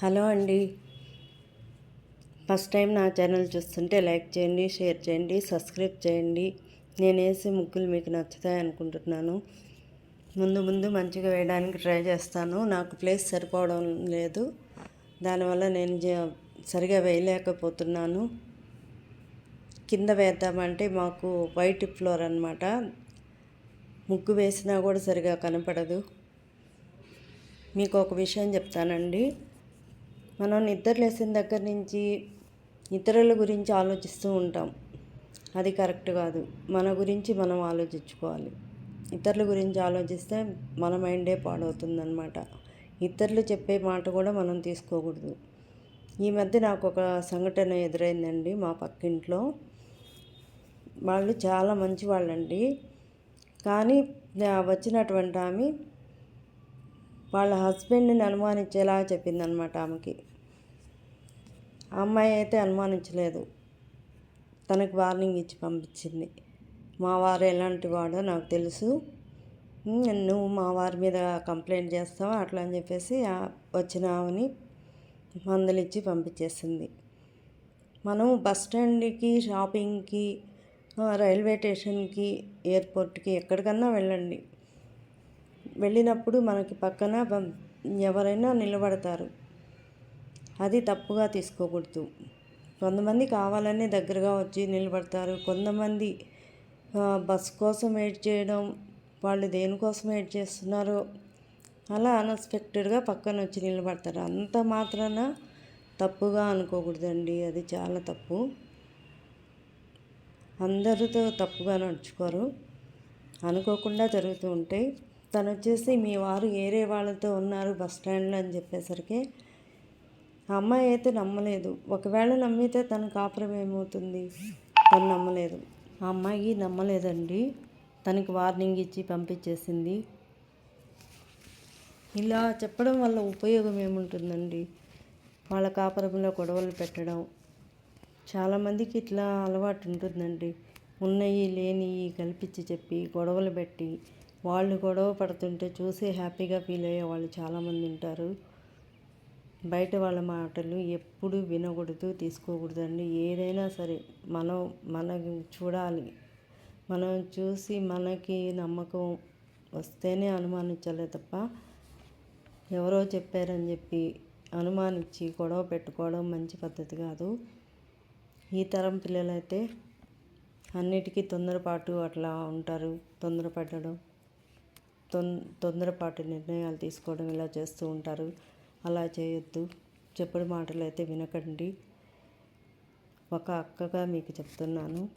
Hello అండి. First time నా channel చూస్తుంటే లైక్ చేయండి షేర్ చేయండి సబ్స్క్రైబ్ చేయండి. నేను వేసే ముగ్గులు మీకు నచ్చుతాయి అనుకుంటున్నాను. ముందు ముందు మంచిగా వేయడానికి ట్రై చేస్తాను. నాకు ప్లేస్ సరిపోవడం లేదు. దానివల్ల నేను సరిగా వేయలేకపోతున్నాను. కింద వేద్దామంటే మాకు వైట్ ఫ్లోర్ అనమాట ముగ్గు వేసినా కూడా సరిగా కనపడదు. మీకు ఒక విషయం చెప్తానండి. మనం నిద్ర లేసిన దగ్గర నుంచి ఇతరుల గురించి ఆలోచిస్తూ ఉంటాం. అది కరెక్ట్ కాదు. మన గురించి మనం ఆలోచించుకోవాలి. ఇతరుల గురించి ఆలోచిస్తే మన మైండే పాడవుతుందన్నమాట. ఇతరులు చెప్పే మాట కూడా మనం తీసుకోకూడదు. ఈ మధ్య నాకు ఒక సంఘటన ఎదురైందండి. మా పక్కింట్లో వాళ్ళు చాలా మంచి వాళ్ళండి కానీ వచ్చినటువంటి ఆమె వాళ్ళ హస్బెండ్ని అనుమానించేలా చెప్పిందనమాట ఆమెకి. ఆ అమ్మాయి అయితే అనుమానించలేదు. తనకు వార్నింగ్ ఇచ్చి పంపించింది. మా వారు ఎలాంటి వాడో నాకు తెలుసు. నువ్వు మా వారి మీద కంప్లైంట్ చేస్తావా? అట్లా అని చెప్పేసి వచ్చిన ఆమెని మందులు ఇచ్చి పంపించేసింది. మనం బస్ స్టాండ్కి షాపింగ్కి రైల్వే స్టేషన్కి ఎయిర్పోర్ట్కి ఎక్కడికన్నా వెళ్ళండి. వెళ్ళినప్పుడు మనకి పక్కన ఎవరైనా నిలబడతారు. అది తప్పుగా తీసుకోకూడదు. కొంతమంది కావాలనే దగ్గరగా వచ్చి నిలబడతారు. కొంతమంది బస్ కోసం వెయిట్ చేయడం వాళ్ళు దేనికోసం వెయిట్ చేస్తున్నారో అలా అన్ఎక్స్పెక్టెడ్గా పక్కన వచ్చి నిలబడతారు. అంత మాత్రాన తప్పుగా అనుకోకూడదండి. అది చాలా తప్పు. అందరితో తప్పుగా నడుచుకోరు. అనుకోకుండా జరుగుతూ ఉంటాయి తను వచ్చేసి మీ వారు ఏరే వాళ్ళతో ఉన్నారు బస్ స్టాండ్లో అని చెప్పేసరికి ఆ అమ్మాయి అయితే నమ్మలేదు. ఒకవేళ నమ్మితే తన కాపురం ఏమవుతుంది? తను నమ్మలేదు. ఆ అమ్మాయి నమ్మలేదండి. తనకి వార్నింగ్ ఇచ్చి పంపించేసింది. ఇలా చెప్పడం వల్ల ఉపయోగం ఏముంటుందండి? వాళ్ళ కాపురంలో గొడవలు పెట్టడం. చాలామందికి ఇట్లా అలవాటు ఉంటుందండి. ఉన్నవి లేనివి కల్పించి చెప్పి గొడవలు పెట్టి వాళ్ళు గొడవ పడుతుంటే చూసి హ్యాపీగా ఫీల్ అయ్యే వాళ్ళు చాలామంది ఉంటారు. బయట వాళ్ళ మాటలు ఎప్పుడు వినకూడదు తీసుకోకూడదండి. ఏదైనా సరే మనం మనం చూడాలి. మనం చూసి మనకి నమ్మకం వస్తేనే అనుమానించాలే తప్ప ఎవరో చెప్పారని చెప్పి అనుమానించి గొడవ పెట్టుకోవడం మంచి పద్ధతి కాదు. ఈ తరం పిల్లలైతే అన్నిటికీ తొందరపాటు అట్లా ఉంటారు తొందరపడడం. తొందరపాటు నిర్ణయాలు తీసుకోవడం ఇలా చేస్తూ ఉంటారు. అలా చేయొద్దు. చెప్పడి మాటలు అయితే వినకండి. ఒక అక్కగా మీకు చెప్తున్నాను.